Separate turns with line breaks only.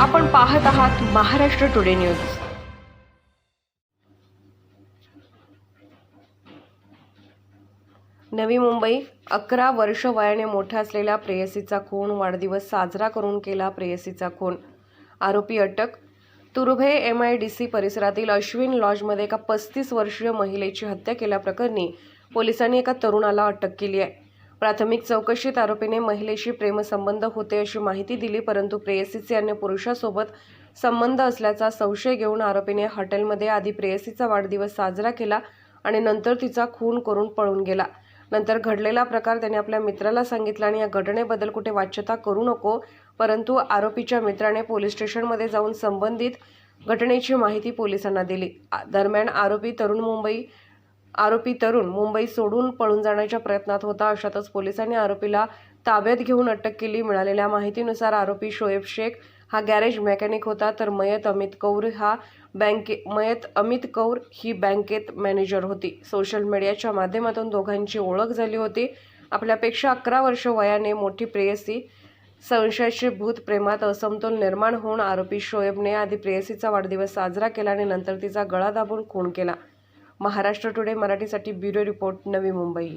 आपण पाहत आहात महाराष्ट्र टुडे न्यूज. नवी मुंबई अकरा वर्ष वयाने मोठ्या असलेल्या प्रेयसीचा खून वाढदिवस साजरा करून केला प्रेयसीचा खून. आरोपी अटक Turbhe M I D C परिसरातील अश्विन लॉजमध्ये एका पस्तीस वर्षीय महिलेची हत्या केल्याप्रकरणी पोलिसांनी एका तरुणाला अटक केली आहे. प्राथमिक चौकशीत आरोपीने महिलेशी प्रेमसंबंध होते अशी माहिती दिली परंतु प्रेयसीचे अन्य पुरुषासोबत संबंध असल्याचा संशय घेऊन आरोपीने हॉटेलमध्ये आधी प्रेयसीचा वाढदिवस साजरा केला आणि नंतर तिचा खून करून पळून गेला. नंतर घडलेला प्रकार त्याने आपल्या मित्राला सांगितला आणि या घटनेबद्दल कुठे वाच्यता करू नको परंतु आरोपीच्या मित्राने पोलीस स्टेशनमध्ये जाऊन संबंधित घटनेची माहिती पोलिसांना दिली. दरम्यान आरोपी तरुण मुंबई आरोपी तरुण मुंबई सोडून पळून जाण्याच्या प्रयत्नात होता. अशातच पोलिसांनी आरोपीला ताब्यात घेऊन अटक केली. मिळालेल्या माहितीनुसार आरोपी शोएब शेख हा गॅरेज मेकॅनिक होता. तर मयत अमित कौर हा बँके मयत अमित कौर ही बँकेत मॅनेजर होती. सोशल मीडियाच्या माध्यमातून दोघांची ओळख झाली होती. आपल्यापेक्षा अकरा वर्ष वयाने मोठी प्रेयसी संशयाचे भूत प्रेमात असमतोल निर्माण होऊन आरोपी शोएबने आधी प्रेयसीचा वाढदिवस साजरा केला आणि नंतर तिचा गळा दाबून खून केला. महाराष्ट्र टुडे मराठीसाठी ब्युरो रिपोर्ट नवी मुंबई.